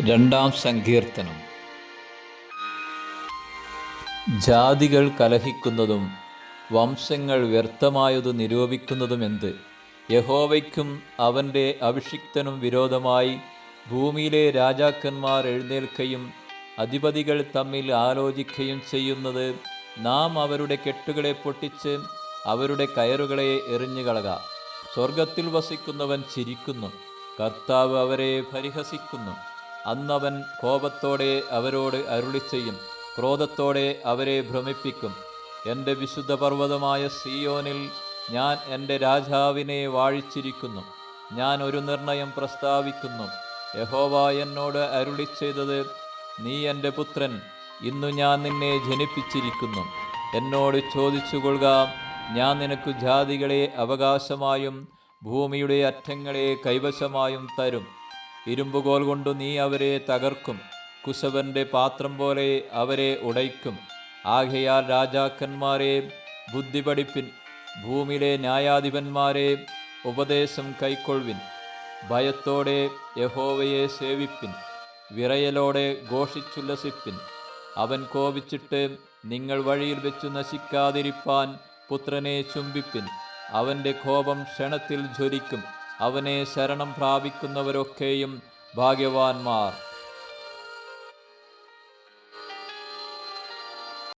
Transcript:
രണ്ടാം സങ്കീർത്തനം. ജാതികൾ കലഹിക്കുന്നതും വംശങ്ങൾ വ്യർത്ഥമായതു നിരൂപിക്കുന്നതും എന്ത്? യഹോവയ്ക്കും അവന്റെ അഭിഷിക്തനും വിരോധമായി ഭൂമിയിലെ രാജാക്കന്മാർ എഴുന്നേൽക്കുകയും അധിപതികൾ തമ്മിൽ ആലോചിക്കുകയും ചെയ്യുന്നത് നാം അവരുടെ കെട്ടുകളെ പൊട്ടിച്ച് അവരുടെ കയറുകളെ എറിഞ്ഞുകളക സ്വർഗത്തിൽ വസിക്കുന്നവൻ ചിരിക്കുന്നു. കർത്താവ് അവരെ പരിഹസിക്കുന്നു. അന്നവൻ കോപത്തോടെ അവരോട് അരുളി ചെയ്യും ക്രോധത്തോടെ അവരെ ഭ്രമിപ്പിക്കും. എന്റെ വിശുദ്ധ പർവതമായ സിയോനിൽ ഞാൻ എന്റെ രാജാവിനെ വാഴിച്ചിരിക്കുന്നു. ഞാൻ ഒരു നിർണയം പ്രസ്താവിക്കുന്നു. യഹോവ എന്നോട് അരുളി ചെയ്തത് നീ എന്റെ പുത്രൻ ഇന്നു ഞാൻ നിന്നെ ജനിപ്പിച്ചിരിക്കുന്നു. എന്നോട് ചോദിച്ചുകൊള്ളുക ഞാൻ നിനക്ക് ജാതികളെ അവകാശമായും ഭൂമിയുടെ അറ്റങ്ങളെ കൈവശമായും തരും. ഇരുമ്പുകോൽ കൊണ്ടു നീ അവരെ തകർക്കും. കുശവന്റെ പാത്രം പോലെ അവരെ ഉടയ്ക്കും. ആകയാൽ രാജാക്കന്മാരെ ബുദ്ധി പഠിപ്പിൻ ഭൂമിയിലെ ന്യായാധിപന്മാരെ ഉപദേശം കൈക്കൊള്ളുവിൻ. ഭയത്തോടെ യഹോവയെ സേവിപ്പിൻ. വിറയലോടെ ഘോഷിച്ചുല്ലസിപ്പിൻ. അവൻ കോപിച്ചിട്ട് നിങ്ങൾ വഴിയിൽ വെച്ചു നശിക്കാതിരിപ്പാൻ പുത്രനെ ചുംബിപ്പിൻ. അവന്റെ കോപം ക്ഷണത്തിൽ ജ്വലിക്കും. അവനെ ശരണം പ്രാപിക്കുന്നവരൊക്കെയും ഭാഗ്യവാന്മാർ.